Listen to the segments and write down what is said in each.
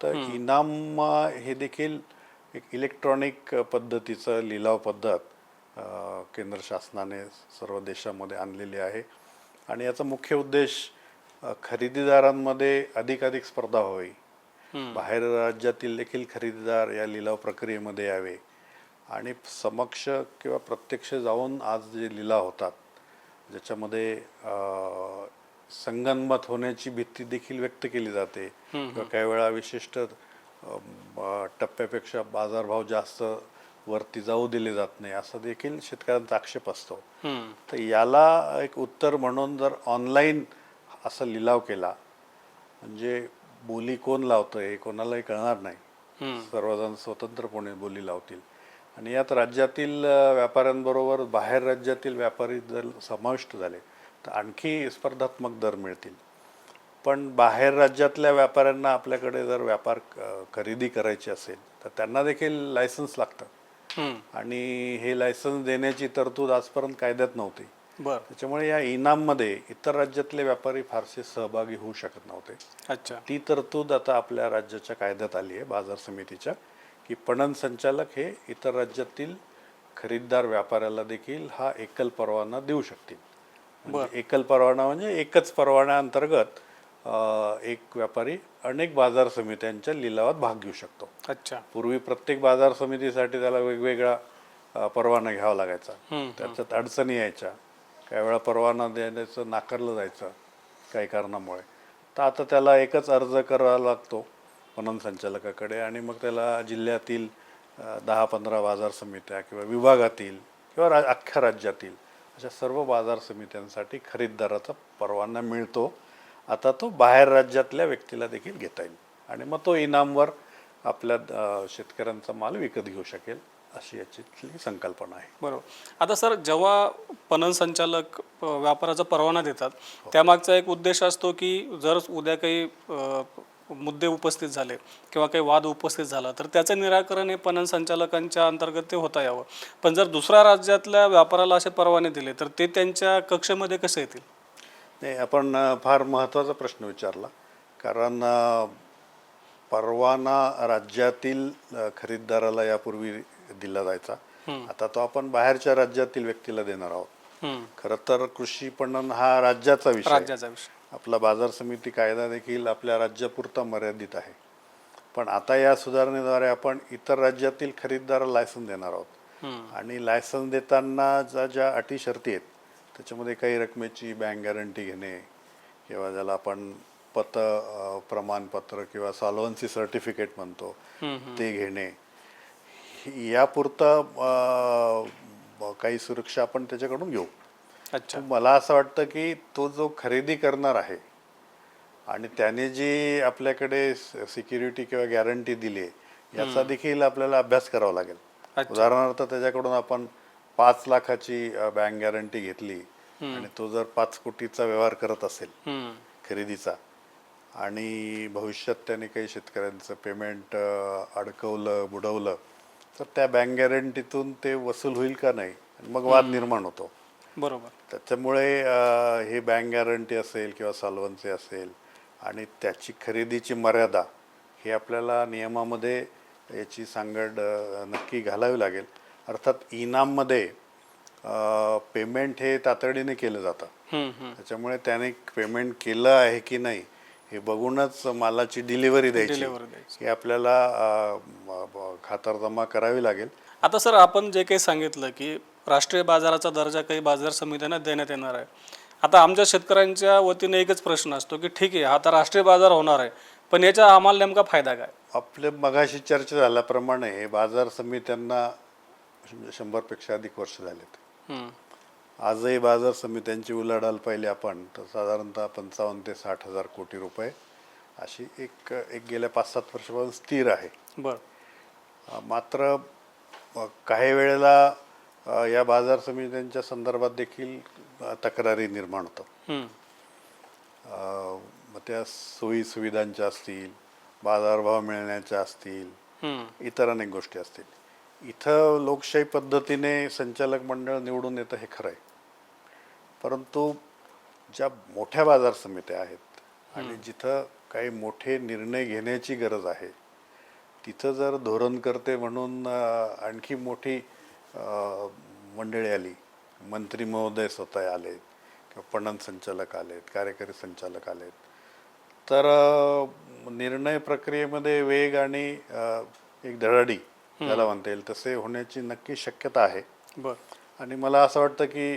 तर इनाम हे देखील एक इलेक्ट्रॉनिक पद्धतीचं लिलाव पद्धत केंद्र शासनाने सर्व देशामध्ये आणलेली आहे. आणि याचा मुख्य उद्देश खरेदीदारांमध्ये अधिकाधिक स्पर्धा व्हावी बाहेर राज्यातील देखील खरेदीदार या लिलाव प्रक्रियेमध्ये यावे. आणि समक्ष किंवा प्रत्यक्ष जाऊन आज जे लिलाव होतात ज्याच्यामध्ये संगनमत होण्याची भीती देखील व्यक्त केली जाते. किंवा काही वेळा विशिष्ट टप्प्यापेक्षा बाजारभाव जास्त वरती जाऊ दिले जात नाही असं देखील शेतकऱ्यांचा आक्षेप असतो. तर याला एक उत्तर म्हणून जर ऑनलाईन असा लिलाव केला म्हणजे बोली कोण लावतं हे कोणालाही कळणार नाही. सर्वजण स्वतंत्रपणे बोली लावतील. आणि यात राज्यातील व्यापाऱ्यांबरोबर बाहेर राज्यातील व्यापारी जर समाविष्ट झाले तर आणखी स्पर्धात्मक दर मिळतील. पण बाहेर राज्यातल्या व्यापाऱ्यांना आपल्याकडे जर व्यापार खरेदी करायची असेल तर त्यांना देखील लायसन्स लागतं. आणि हे लायसन्स देण्याची तरतूद आजपर्यंत कायद्यात नव्हती. बर. त्याच्यामुळे या इनाममध्ये इतर राज्यातले व्यापारी फारसे सहभागी होऊ शकत नव्हते. अच्छा. ती तरतूद आता आपल्या राज्याच्या कायद्यात आली आहे बाजार समितीच्या की पणन संचालक हे इतर राज्यातील खरीददार व्यापाऱ्याला देखील हा एकल परवाना देऊ शकतील. म्हणजे एकल परवाना म्हणजे एकच परवान्याअंतर्गत अं, एक व्यापारी अनेक बाजार समित्यांच्या लिलावात भाग घेऊ शकतो. अच्छा. पूर्वी प्रत्येक बाजार समितीसाठी त्याला वेगवेगळा परवाना घ्यावा लागायचा. त्याच्यात अडचणी यायच्या. काही वेळा परवाना देण्याचं नाकारलं जायचं काही कारणामुळे. तर आता त्याला एकच अर्ज करावा लागतो पणन संचालकाकडे आणि मग त्याला जिल्ह्यातील दहा पंधरा बाजार समित्या किंवा विभागातील किंवा अख्ख्या राज्यातील अशा सर्व बाजार समित्यांसाठी खरीददाराचा परवाना मिळतो. आता तो बाहेर राज्यातल्या व्यक्तीला देखील घेता येईल. आणि मग तो इनामवर आपल्या शेतकऱ्यांचा माल विकत घेऊ शकेल अशी याची संकल्पना आहे. बरोबर. आता सर जेव्हा पणन संचालक व्यापाराचा परवाना देतात त्यामागचा एक उद्देश असतो की जर उद्या काही मुद्दे उपस्थित झाले किंवा काही वाद उपस्थित झाला तर त्याचं निराकरण हे पणन संचालकांच्या अंतर्गत ते होता यावं. पण जर दुसऱ्या राज्यातल्या व्यापाराला असे परवाने दिले तर ते त्यांच्या कक्षेमध्ये कसे येतील? नाही आपण फार महत्त्वाचा प्रश्न विचारला. कारण परवाना राज्यातील खरीददाराला यापूर्वी दिला जायचा. आता तो आपण बाहेरच्या राज्यातील व्यक्तीला देणार आहोत. खरं तर कृषी पणन हा राज्याचा विषय आहे. राज्याचा विषय. आपला बाजार समिती कायदा देखील आपल्या राज्यापुरता मर्यादित आहे. पण आता या सुधारणेद्वारे आपण इतर राज्यातील खरीददाराला लायसन देणार आहोत. आणि लायसन्स देताना ज्या ज्या अटी शर्ती आहेत त्याच्यामध्ये काही रकमेची बँक गॅरंटी घेणे किंवा ज्याला आपण पत प्रमाणपत्र किंवा सॉल्वन्सी सर्टिफिकेट म्हणतो ते घेणे. यापुरतं काही सुरक्षा आपण त्याच्याकडून घेऊ. अच्छा. मला असं वाटतं की तो जो खरेदी करणार आहे आणि त्याने जी आपल्याकडे सिक्युरिटी किंवा गॅरंटी दिली आहे याचा देखील आपल्याला अभ्यास करावा लागेल. उदाहरणार्थ त्याच्याकडून आपण पाच लाखाची बँक गॅरंटी घेतली आणि तो जर पाच कोटीचा व्यवहार करत असेल. खरेदीचा आणि भविष्यात त्याने काही शेतकऱ्यांचं पेमेंट अडकवलं बुडवलं तर त्या बँक गॅरंटीतून ते वसूल होईल का नाही? मग वाद निर्माण होतो. बरोबर. त्याच्यामुळे हे बँक गॅरंटी असेल किंवा सॉल्वन्सी असेल आणि त्याची खरेदीची मर्यादा हे आपल्याला नियमामध्ये याची सांगड नक्की घालावी लागेल. अर्थात इनाममध्ये पेमेंट हे तातडीने केलं जातं. त्याच्यामुळे त्याने पेमेंट केलं आहे की नाही हे बघूनच मालाची डिलिव्हरी द्यायची. हे आपल्याला खातरजमा करावी लागेल. आता सर आपण जे काही सांगितलं की राष्ट्रीय बाजाराचा दर्जा काही बाजार समित्यांना देण्यात येणार आहे. आता आमच्या शेतकऱ्यांच्या वतीने एकच प्रश्न असतो की ठीक आहे हा तर राष्ट्रीय बाजार होणार आहे पण याचा आम्हाला नेमका फायदा काय? आपले मगाशी चर्चा झाल्याप्रमाणे हे बाजार समित्यांना शंभरपेक्षा अधिक वर्ष झालेत. आजही बाजार समित्यांची उलाढाल पाहिली आपण तर साधारणतः पंचावन्न ते साठ हजार कोटी रुपये अशी एक एक गेल्या पाच सात वर्षापासून स्थिर आहे. बर. मात्र काही वेळेला या बाजार समित्यांच्या संदर्भात देखील तक्रारी निर्माण होतात. मग त्या सोयी सुविधांच्या असतील बाजारभाव मिळण्याच्या असतील. इतर अनेक गोष्टी असतील. इथं लोकशाही पद्धतीने संचालक मंडळ निवडून येतं हे खरं आहे. परंतु ज्या मोठ्या बाजार समित्या आहेत आणि जिथं काही मोठे निर्णय घेण्याची गरज आहे तिथं जर धोरण करते म्हणून आणखी मोठी मंडळी आली. मंत्री महोदय स्वतः आलेत किंवा पणन संचालक आलेत कार्यकारी संचालक आलेत. तर निर्णय प्रक्रियेमध्ये वेग आणि एक धडाडी त्याला म्हणता येईल. तसे होण्याची नक्की शक्यता आहे. बर. आणि मला असं वाटतं की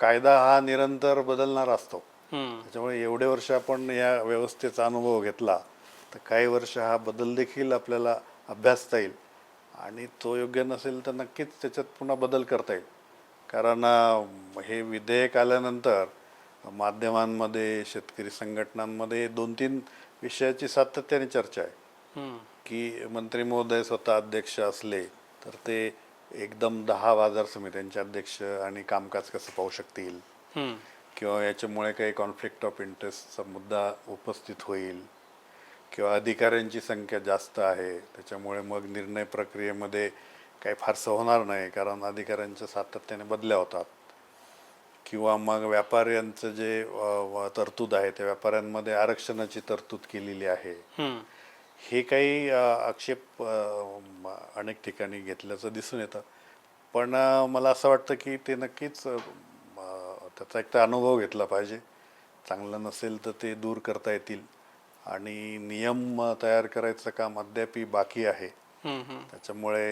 कायदा हा निरंतर बदलणारा असतो. त्याच्यामुळे एवढे वर्ष आपण या व्यवस्थेचा अनुभव घेतला तर काही वर्ष हा बदल देखील आपल्याला अभ्यासता येईल. आणि तो योग्य नसेल तर नक्कीच त्याच्यात पुन्हा बदल करता येईल कारण हे विधेयक आल्यानंतर माध्यमांमध्ये शेतकरी संघटनांमध्ये दोन तीन विषयाची सातत्याने चर्चा आहे. की मंत्री महोदय स्वतः अध्यक्ष असले तर ते एकदम दहा बाजार समित्यांचे अध्यक्ष आणि कामकाज कसं पाहू शकतील. किंवा याच्यामुळे काही कॉन्फ्लिक्ट ऑफ इंटरेस्टचा मुद्दा उपस्थित होईल किंवा अधिकाऱ्यांची संख्या जास्त आहे त्याच्यामुळे मग निर्णय प्रक्रियेमध्ये काही फारसं होणार नाही कारण अधिकाऱ्यांच्या सातत्याने बदल्या होतात. किंवा मग व्यापाऱ्यांचं जे तरतूद आहे त्या व्यापाऱ्यांमध्ये आरक्षणाची तरतूद केलेली आहे. हे काही आक्षेप अनेक ठिकाणी घेतल्याचं दिसून येतं. पण मला असं वाटतं की ते नक्कीच त्याचा एक तर अनुभव घेतला पाहिजे. चांगलं नसेल तर ते दूर करता येतील. आणि नियम तयार करायचं काम अद्यापही बाकी आहे. त्याच्यामुळे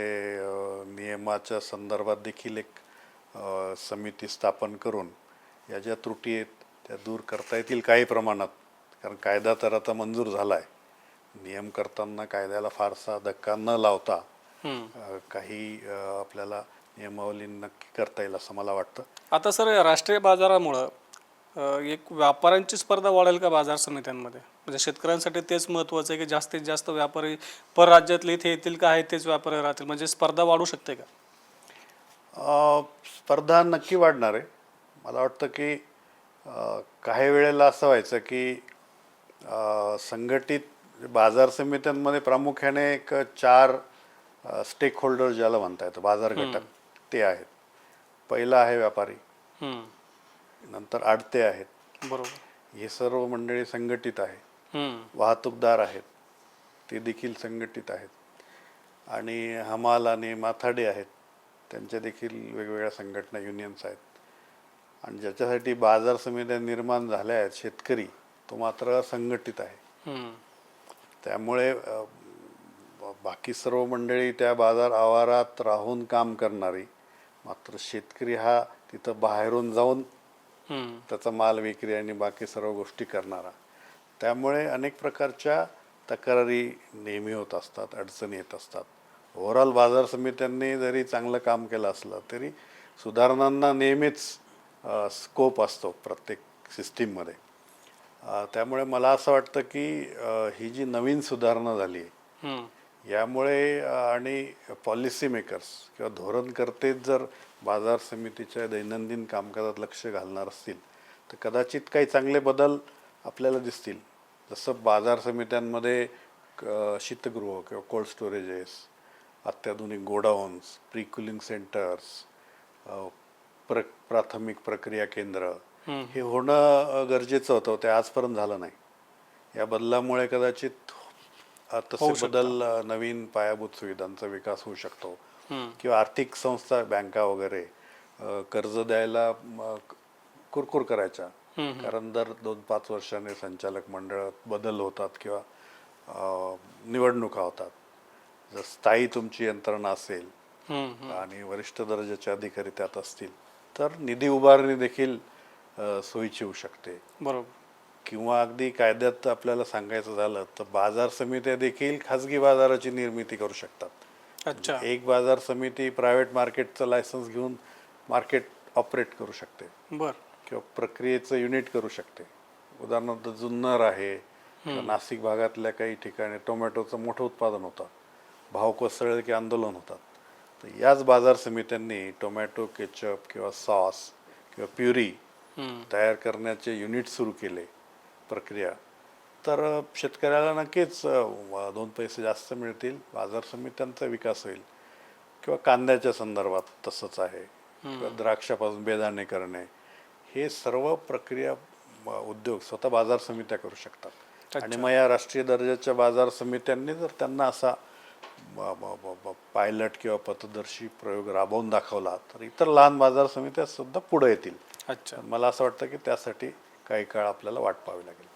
नियमाच्या संदर्भात देखील एक समिती स्थापन करून या ज्या त्रुटी आहेत त्या दूर करता येतील काही प्रमाणात. कारण कायदा तर आता मंजूर झाला आहे नियम करताना कायद्याला फारसा धक्का न लावता काही आपल्याला नियमावली नक्की करता येईल असं मला वाटतं. आता सर राष्ट्रीय बाजारामुळं एक व्यापाऱ्यांची स्पर्धा वाढेल का बाजार समित्यांमध्ये? म्हणजे शेतकऱ्यांसाठी तेच महत्त्वाचं आहे की जास्तीत जास्त व्यापारी परराज्यातले इथे येतील का आहे तेच व्यापारी राहतील. म्हणजे स्पर्धा वाढू शकते का? अ, स्पर्धा नक्की वाढणार आहे. मला वाटतं की अ, काही वेळेला असं व्हायचं की अ, संघटित बाजार समित्यांमध्ये प्रामुख्याने एक चार स्टेक होल्डर ज्याला म्हणता येतं बाजार घटक ते आहेत. पहिलं आहे व्यापारी. हम्म. नंतर आडते आहेत. बरोबर. हे सर्व मंडळी संघटित आहे. वाहतूकदार आहेत. ते देखील संघटित आहेत. आणि हमाल आणि माथाडे आहेत. त्यांच्या देखील वेगवेगळ्या संघटना युनियन्स आहेत. आणि ज्याच्यासाठी बाजार समित्या निर्माण झाल्या आहेत शेतकरी तो मात्र संघटित आहे. त्यामुळे बाकी सर्व मंडळी त्या बाजार आवारात राहून काम करणारी मात्र शेतकरी हा तिथं बाहेरून जाऊन हम्म. त्याचा माल विक्री आणि बाकी सर्व गोष्टी करणारा. त्यामुळे अनेक प्रकारच्या तक्रारी नेहमी होत असतात अडचणी येत असतात ओव्हरऑल बाजार समित्यांनी जरी चांगलं काम केलं असलं तरी सुधारणांना नेहमीच स्कोप असतो प्रत्येक सिस्टीममध्ये त्यामुळे मला असं वाटतं की ही जी नवीन सुधारणा झाली आहे. यामुळे आणि पॉलिसी मेकर्स किंवा धोरणकर्तेच जर बाजार समितीच्या दैनंदिन कामकाजात लक्ष घालणार असतील तर कदाचित काही चांगले बदल आपल्याला दिसतील. जसं बाजार समित्यांमध्ये शीतगृह किंवा कोल्ड स्टोरेजेस अत्याधुनिक गोडाऊन्स प्री कुलिंग सेंटर्स प्र प्राथमिक प्रक्रिया केंद्र हे होणं गरजेचं होतं. ते आजपर्यंत झालं नाही. या बदलामुळे कदाचित तसे बदल नवीन पायाभूत सुविधांचा विकास होऊ शकतो. किंवा आर्थिक संस्था बँका वगैरे कर्ज द्यायला कुरकुर करायच्या. कारण दर दोन पाच वर्षाने संचालक मंडळात बदल होतात किंवा निवडणुका होतात. जर स्थायी तुमची यंत्रणा असेल. आणि वरिष्ठ दर्जाचे अधिकारी त्यात असतील तर निधी उभारणी देखील सोयीची होऊ शकते. बरोबर. किंवा अगदी कायद्यात आपल्याला सांगायचं झालं तर बाजार समित्या देखील खाजगी बाजाराची निर्मिती करू शकतात. अच्छा. एक बाजार समिती प्रायव्हेट मार्केटचं लायसन्स घेऊन मार्केट ऑपरेट करू शकते. बर. किंवा प्रक्रियेचं युनिट करू शकते. उदाहरणार्थ जुन्नर आहे. नाशिक भागातल्या काही ठिकाणी टोमॅटोचं मोठं उत्पादन होतं. भाव कोसळले की आंदोलन होतात. तर याच बाजार समित्यांनी टोमॅटो केचप किंवा सॉस किंवा प्युरी. तयार करण्याचे युनिट सुरू केले प्रक्रिया. तर शेतकऱ्याला नक्कीच दोन पैसे जास्त मिळतील बाजार समित्यांचा विकास होईल किंवा कांद्याच्या संदर्भात तसंच आहे. किंवा द्राक्षापासून बेदाणे करणे हे सर्व प्रक्रिया उद्योग स्वतः बाजार समित्या करू शकतात. आणि मग या राष्ट्रीय दर्जाच्या बाजार समित्यांनी जर त्यांना असा पायलट किंवा पथदर्शी प्रयोग राबवून दाखवला तर इतर लहान बाजार समित्या सुद्धा पुढे येतील. अच्छा. मला असं वाटतं की त्यासाठी काही काळ आपल्याला वाट पाहावी लागेल.